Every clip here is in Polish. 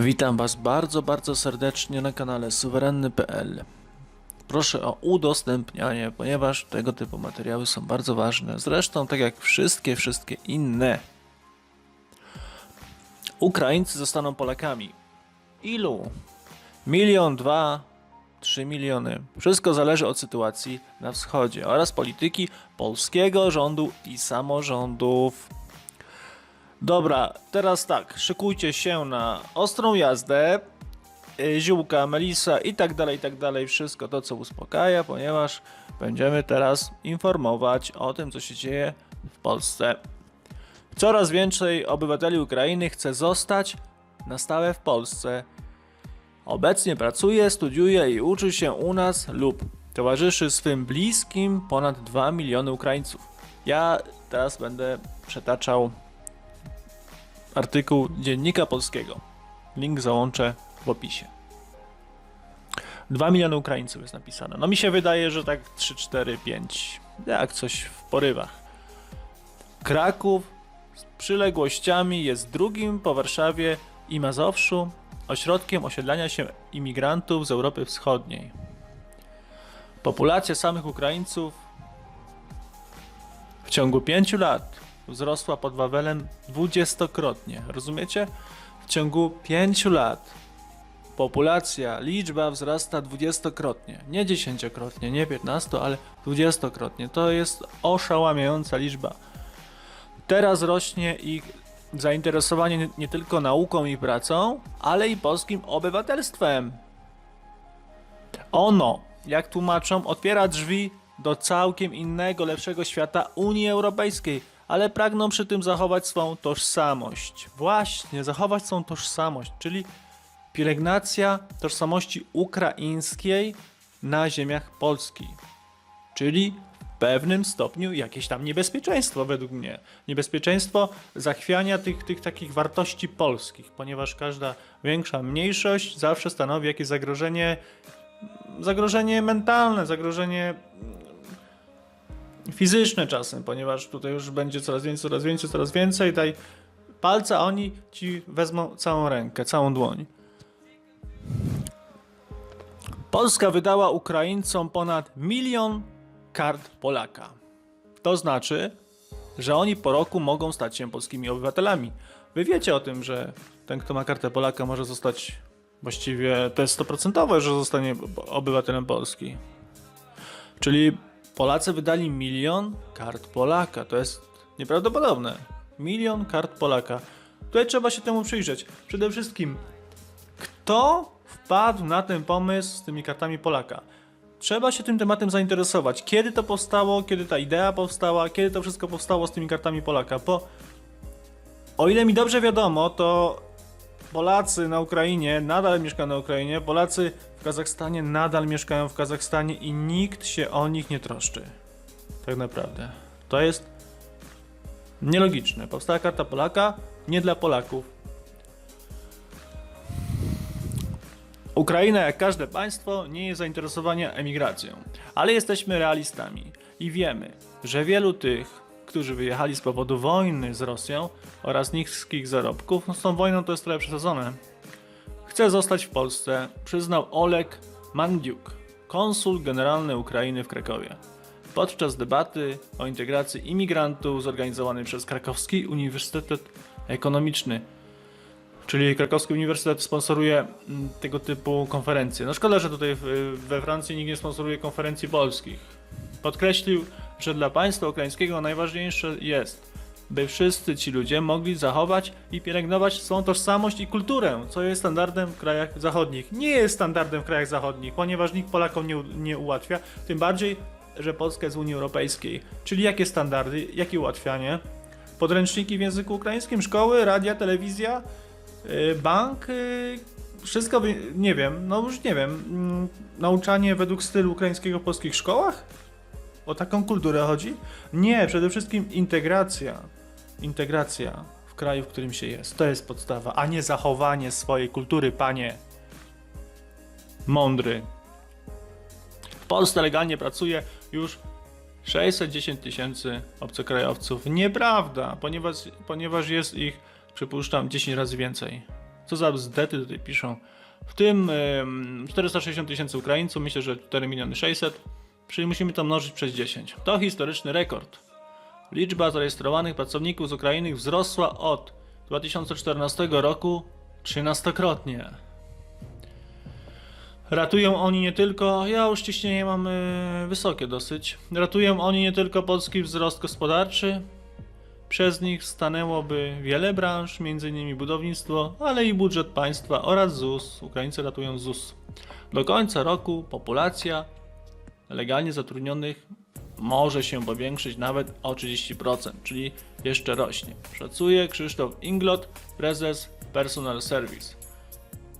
Witam Was bardzo, bardzo serdecznie na kanale suwerenny.pl. Proszę o udostępnianie, ponieważ tego typu materiały są bardzo ważne. Zresztą, tak jak wszystkie, wszystkie inne. Ukraińcy zostaną Polakami. Ilu? Milion, dwa, trzy miliony. Wszystko zależy od sytuacji na wschodzie oraz polityki polskiego rządu i samorządów. Dobra, teraz tak, szykujcie się na ostrą jazdę, y, ziółka, melisa i tak dalej, i tak dalej, wszystko to, co uspokaja, ponieważ będziemy teraz informować o tym, co się dzieje w Polsce. Coraz więcej obywateli Ukrainy chce zostać na stałe w Polsce. Obecnie pracuje, studiuje i uczy się u nas lub towarzyszy swym bliskim ponad 2 miliony Ukraińców. Ja teraz będę przetaczał artykuł Dziennika Polskiego. Link załączę w opisie. 2 miliony Ukraińców jest napisane. No mi się wydaje, że tak 3, 4, 5. Jak coś w porywach. Kraków z przyległościami jest drugim po Warszawie i Mazowszu ośrodkiem osiedlania się imigrantów z Europy Wschodniej. Populacja samych Ukraińców w ciągu 5 lat wzrosła pod Wawelem dwudziestokrotnie. Rozumiecie? W ciągu 5 lat populacja, liczba wzrasta dwudziestokrotnie. Nie dziesięciokrotnie, nie 15, ale dwudziestokrotnie. To jest oszałamiająca liczba. Teraz rośnie ich zainteresowanie nie- nie tylko nauką i pracą, ale i polskim obywatelstwem. Ono, jak tłumaczą, otwiera drzwi do całkiem innego, lepszego świata Unii Europejskiej, ale pragną przy tym zachować swą tożsamość. Właśnie, zachować swą tożsamość, czyli pielęgnacja tożsamości ukraińskiej na ziemiach Polski. Czyli w pewnym stopniu jakieś tam niebezpieczeństwo według mnie. Niebezpieczeństwo zachwiania tych, tych takich wartości polskich, ponieważ każda większa mniejszość zawsze stanowi jakieś zagrożenie, zagrożenie mentalne, zagrożenie fizyczne czasem, ponieważ tutaj już będzie coraz więcej, coraz więcej, coraz więcej. Daj palca, oni ci wezmą całą rękę, całą dłoń. Polska wydała Ukraińcom ponad milion kart Polaka. To znaczy, że oni po roku mogą stać się polskimi obywatelami. Wy wiecie o tym, że ten, kto ma kartę Polaka, może zostać właściwie, to jest stoprocentowe, że zostanie obywatelem Polski. Czyli Polacy wydali milion kart Polaka. To jest nieprawdopodobne. Milion kart Polaka. Tutaj trzeba się temu przyjrzeć. Przede wszystkim, kto wpadł na ten pomysł z tymi kartami Polaka? Trzeba się tym tematem zainteresować. Kiedy to powstało, kiedy ta idea powstała, kiedy to wszystko powstało z tymi kartami Polaka. Bo o ile mi dobrze wiadomo, to Polacy na Ukrainie nadal mieszkają na Ukrainie, Polacy w Kazachstanie nadal mieszkają w Kazachstanie i nikt się o nich nie troszczy. Tak naprawdę. To jest nielogiczne. Powstała karta Polaka nie dla Polaków. Ukraina, jak każde państwo, nie jest zainteresowania emigracją, ale jesteśmy realistami i wiemy, że wielu tych, którzy wyjechali z powodu wojny z Rosją oraz niskich zarobków, no z tą wojną to jest trochę przesadzone, chce zostać w Polsce, przyznał Oleg Mandiuk, konsul generalny Ukrainy w Krakowie. Podczas debaty o integracji imigrantów zorganizowanej przez Krakowski Uniwersytet Ekonomiczny Czyli Krakowski Uniwersytet sponsoruje mm, tego typu konferencje. No szkoda, że tutaj we Francji nikt nie sponsoruje konferencji polskich. Podkreślił, że dla państwa ukraińskiego najważniejsze jest, by wszyscy ci ludzie mogli zachować i pielęgnować swą tożsamość i kulturę, co jest standardem w krajach zachodnich. Nie jest standardem w krajach zachodnich, ponieważ nikt Polakom nie, nie ułatwia, tym bardziej, że Polska jest w Unii Europejskiej. Czyli jakie standardy, jakie ułatwianie? Podręczniki w języku ukraińskim, szkoły, radia, telewizja, Y, Bank, y, wszystko, nie wiem, no już nie wiem, mm, nauczanie według stylu ukraińskiego w polskich szkołach? O taką kulturę chodzi? Nie, przede wszystkim integracja. Integracja w kraju, w którym się jest. To jest podstawa, a nie zachowanie swojej kultury, panie. Mądry. W Polsce legalnie pracuje już 610 tysięcy obcokrajowców. Nieprawda, ponieważ, ponieważ jest ich, przypuszczam, 10 razy więcej. Co za bzdety tutaj piszą. W tym em, 460 tysięcy Ukraińców, myślę, że 4 miliony 600. Czyli musimy to mnożyć przez 10. To historyczny rekord. Liczba zarejestrowanych pracowników z Ukrainy wzrosła od 2014 roku trzynastokrotnie. Ratują oni nie tylko, ja już ciśnienie mam y, wysokie dosyć, ratują oni nie tylko polski wzrost gospodarczy, przez nich stanęłoby wiele branż, m.in. budownictwo, ale i budżet państwa oraz ZUS. Ukraińcy ratują ZUS. Do końca roku populacja legalnie zatrudnionych może się powiększyć nawet o 30%, czyli jeszcze rośnie. Szacuje Krzysztof Inglot, prezes Personal Service.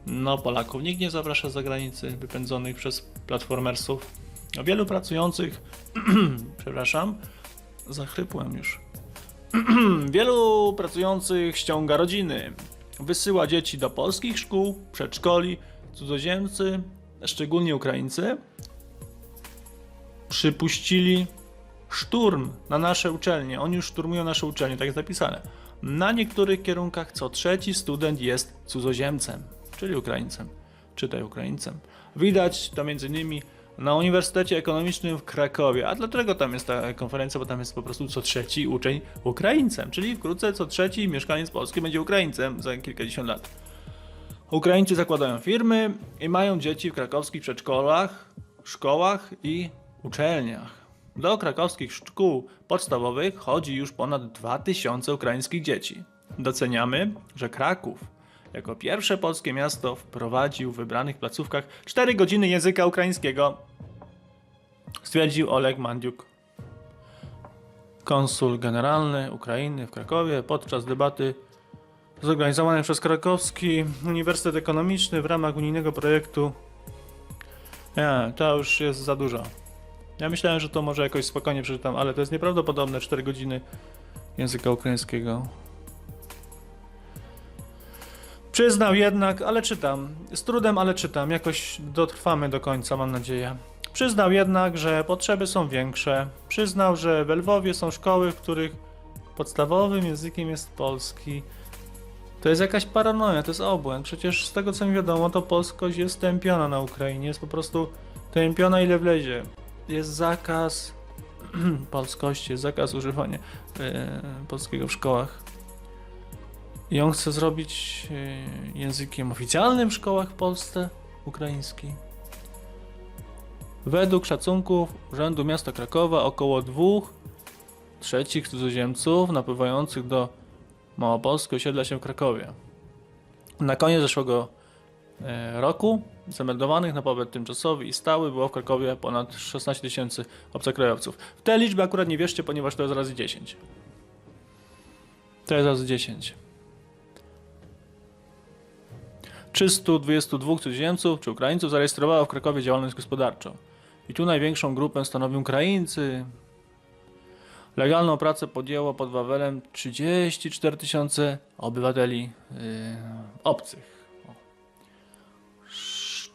No, Polaków nikt nie zaprasza z zagranicy wypędzonych przez platformersów. A wielu pracujących, przepraszam, zachrypłem już. wielu pracujących ściąga rodziny. Wysyła dzieci do polskich szkół, przedszkoli, cudzoziemcy, szczególnie Ukraińcy, przypuścili szturm na nasze uczelnie. Oni już szturmują nasze uczelnie, tak jest napisane. Na niektórych kierunkach co trzeci student jest cudzoziemcem, czyli Ukraińcem. Czytaj Ukraińcem. Widać to między innymi na Uniwersytecie Ekonomicznym w Krakowie. A dlaczego tam jest ta konferencja? Bo tam jest po prostu co trzeci uczeń Ukraińcem, czyli wkrótce co trzeci mieszkaniec Polski będzie Ukraińcem za kilkadziesiąt lat. Ukraińcy zakładają firmy i mają dzieci w krakowskich przedszkolach, szkołach i uczelniach. Do krakowskich szkół podstawowych chodzi już ponad 2000 ukraińskich dzieci. Doceniamy, że Kraków jako pierwsze polskie miasto wprowadził w wybranych placówkach 4 godziny języka ukraińskiego, stwierdził Oleg Mandiuk, konsul generalny Ukrainy w Krakowie podczas debaty zorganizowanej przez Krakowski Uniwersytet Ekonomiczny w ramach unijnego projektu. Nie, to już jest za dużo. Ja myślałem, że to może jakoś spokojnie przeczytam, ale to jest nieprawdopodobne 4 godziny języka ukraińskiego. Przyznał jednak, ale czytam. Z trudem, ale czytam. Jakoś dotrwamy do końca, mam nadzieję. Przyznał jednak, że potrzeby są większe. Przyznał, że w Lwowie są szkoły, w których podstawowym językiem jest polski. To jest jakaś paranoja, to jest obłęd. Przecież z tego co mi wiadomo, to polskość jest tępiona na Ukrainie. Jest po prostu tępiona ile wlezie. Jest zakaz polskości, jest zakaz używania e, polskiego w szkołach. I on chce zrobić e, językiem oficjalnym w szkołach w Polsce ukraiński. Według szacunków Urzędu Miasta Krakowa około dwóch trzecich cudzoziemców napływających do Małopolski osiedla się w Krakowie. Na koniec zeszłego e, roku zameldowanych na pobyt tymczasowy i stały było w Krakowie ponad 16 tysięcy obcokrajowców. W te liczby akurat nie wierzcie, ponieważ to jest razy 10. To jest razy 10. 322 cudzoziemców czy Ukraińców zarejestrowało w Krakowie działalność gospodarczą. I tu największą grupę stanowią Ukraińcy. Legalną pracę podjęło pod Wawelem 34 tysiące obywateli yy, obcych.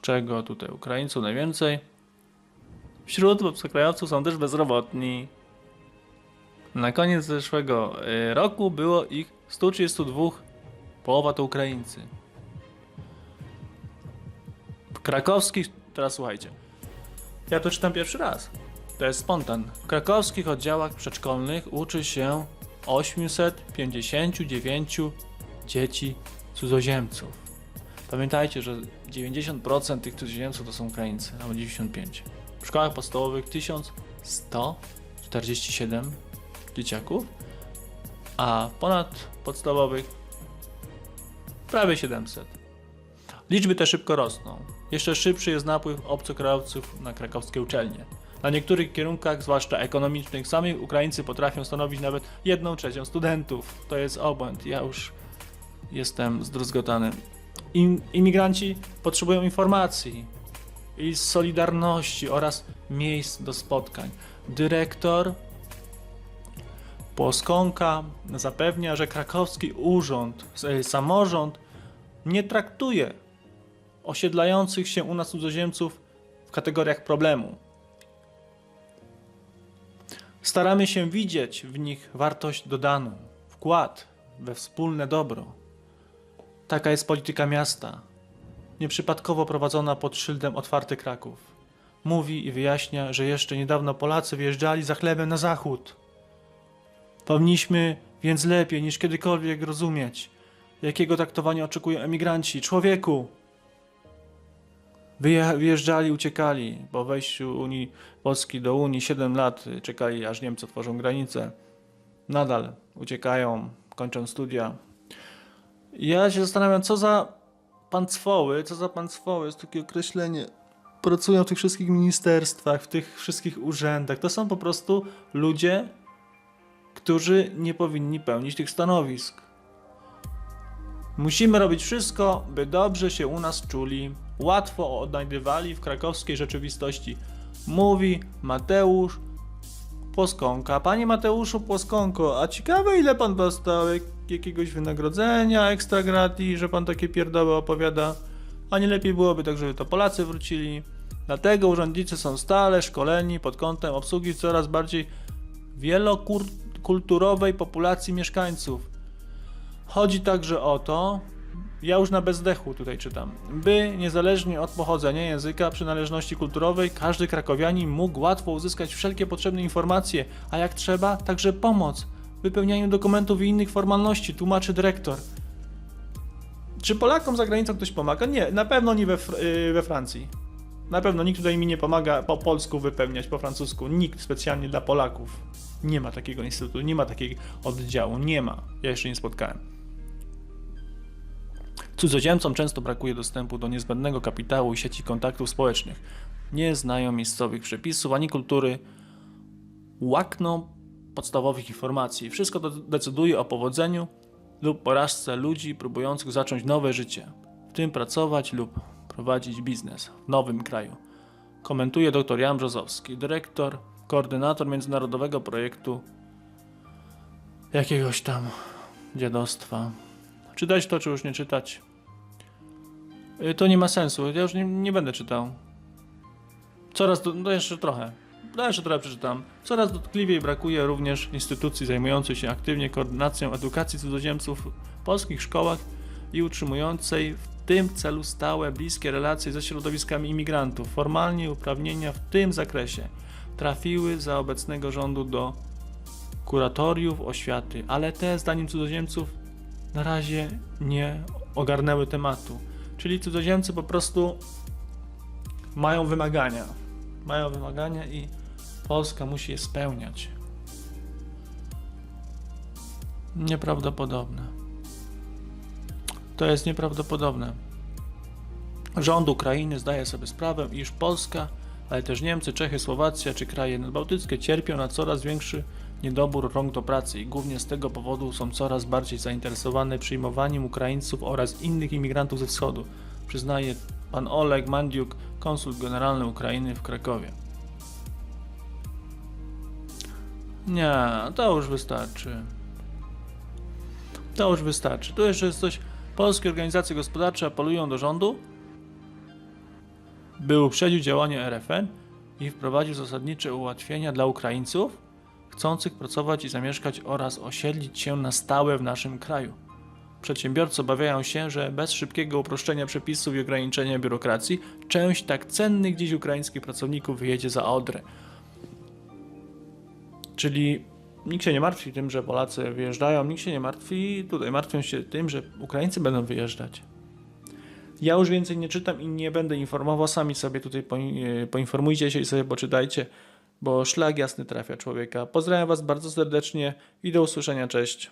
Czego tutaj Ukraińców najwięcej? Wśród obcokrajowców są też bezrobotni. Na koniec zeszłego yy, roku było ich 132, połowa to Ukraińcy. Krakowskich, teraz słuchajcie, ja to czytam pierwszy raz. To jest spontan. W krakowskich oddziałach przedszkolnych uczy się 859 dzieci cudzoziemców. Pamiętajcie, że 90% tych cudzoziemców to są Ukraińcy, albo 95. W szkołach podstawowych 1147 dzieciaków, a ponad podstawowych prawie 700. Liczby te szybko rosną. Jeszcze szybszy jest napływ obcokrajowców na krakowskie uczelnie. Na niektórych kierunkach, zwłaszcza ekonomicznych, sami Ukraińcy potrafią stanowić nawet jedną trzecią studentów. To jest obłęd. Ja już jestem zdruzgotany. Im, imigranci potrzebują informacji i solidarności oraz miejsc do spotkań. Dyrektor Płoskonka zapewnia, że krakowski urząd, e, samorząd nie traktuje osiedlających się u nas cudzoziemców w kategoriach problemu. Staramy się widzieć w nich wartość dodaną, wkład we wspólne dobro. Taka jest polityka miasta. Nieprzypadkowo prowadzona pod szyldem Otwarty Kraków. Mówi i wyjaśnia, że jeszcze niedawno Polacy wyjeżdżali za chlebem na zachód. Powinniśmy więc lepiej niż kiedykolwiek rozumieć, jakiego traktowania oczekują emigranci. Człowieku! Wyje- Wyjeżdżali, uciekali. Po wejściu Unii Polski do Unii 7 lat czekali, aż Niemcy otworzą granicę. Nadal uciekają, kończą studia. Ja się zastanawiam, co za pancwoły, co za pancwoły, jest takie określenie. Pracują w tych wszystkich ministerstwach, w tych wszystkich urzędach. To są po prostu ludzie, którzy nie powinni pełnić tych stanowisk. Musimy robić wszystko, by dobrze się u nas czuli, łatwo odnajdywali w krakowskiej rzeczywistości. Mówi Mateusz Płoskonka. Panie Mateuszu Płoskonko, a ciekawe ile pan dostał jak, jakiegoś wynagrodzenia ekstra gratis, że pan takie pierdoły opowiada? A nie lepiej byłoby tak, żeby to Polacy wrócili? Dlatego urzędnicy są stale szkoleni pod kątem obsługi coraz bardziej wielokulturowej populacji mieszkańców. Chodzi także o to, ja już na bezdechu tutaj czytam, by niezależnie od pochodzenia języka, przynależności kulturowej, każdy krakowianin mógł łatwo uzyskać wszelkie potrzebne informacje, a jak trzeba, także pomoc w wypełnianiu dokumentów i innych formalności, tłumaczy dyrektor. Czy Polakom za granicą ktoś pomaga? Nie, na pewno nie we, yy, we Francji. Na pewno nikt tutaj mi nie pomaga po polsku wypełniać, po francusku. Nikt specjalnie dla Polaków. Nie ma takiego instytutu, nie ma takiego oddziału, nie ma. Ja jeszcze nie spotkałem. Cudzoziemcom często brakuje dostępu do niezbędnego kapitału i sieci kontaktów społecznych. Nie znają miejscowych przepisów ani kultury, łakną podstawowych informacji. Wszystko to decyduje o powodzeniu lub porażce ludzi próbujących zacząć nowe życie, w tym pracować lub prowadzić biznes w nowym kraju. Komentuje dr Jan Brzozowski, dyrektor, koordynator międzynarodowego projektu jakiegoś tam dziadostwa. Czytać to, czy już nie czytać? Y, To nie ma sensu. Ja już nie, nie będę czytał. Coraz, do, no jeszcze trochę. No jeszcze trochę przeczytam. Coraz dotkliwiej brakuje również instytucji zajmującej się aktywnie koordynacją edukacji cudzoziemców w polskich szkołach i utrzymującej w tym celu stałe, bliskie relacje ze środowiskami imigrantów. Formalnie uprawnienia w tym zakresie trafiły za obecnego rządu do kuratoriów oświaty, ale te, zdaniem cudzoziemców, na razie nie ogarnęły tematu. Czyli cudzoziemcy po prostu mają wymagania. Mają wymagania i Polska musi je spełniać. Nieprawdopodobne. To jest nieprawdopodobne. Rząd Ukrainy zdaje sobie sprawę, iż Polska, ale też Niemcy, Czechy, Słowacja czy kraje nadbałtyckie cierpią na coraz większy niedobór rąk do pracy i głównie z tego powodu są coraz bardziej zainteresowane przyjmowaniem Ukraińców oraz innych imigrantów ze wschodu, przyznaje pan Oleg Mandiuk, konsul generalny Ukrainy w Krakowie. Nie, to już wystarczy. To już wystarczy. Tu jeszcze jest coś. Polskie organizacje gospodarcze apelują do rządu, by uprzedził działania RFN i wprowadził zasadnicze ułatwienia dla Ukraińców chcących pracować i zamieszkać oraz osiedlić się na stałe w naszym kraju. Przedsiębiorcy obawiają się, że bez szybkiego uproszczenia przepisów i ograniczenia biurokracji część tak cennych dziś ukraińskich pracowników wyjedzie za Odrę. Czyli nikt się nie martwi tym, że Polacy wyjeżdżają, nikt się nie martwi, tutaj martwią się tym, że Ukraińcy będą wyjeżdżać. Ja już więcej nie czytam i nie będę informował, sami sobie tutaj e, poinformujcie się i sobie poczytajcie, bo szlak jasny trafia człowieka. Pozdrawiam Was bardzo serdecznie i do usłyszenia, cześć.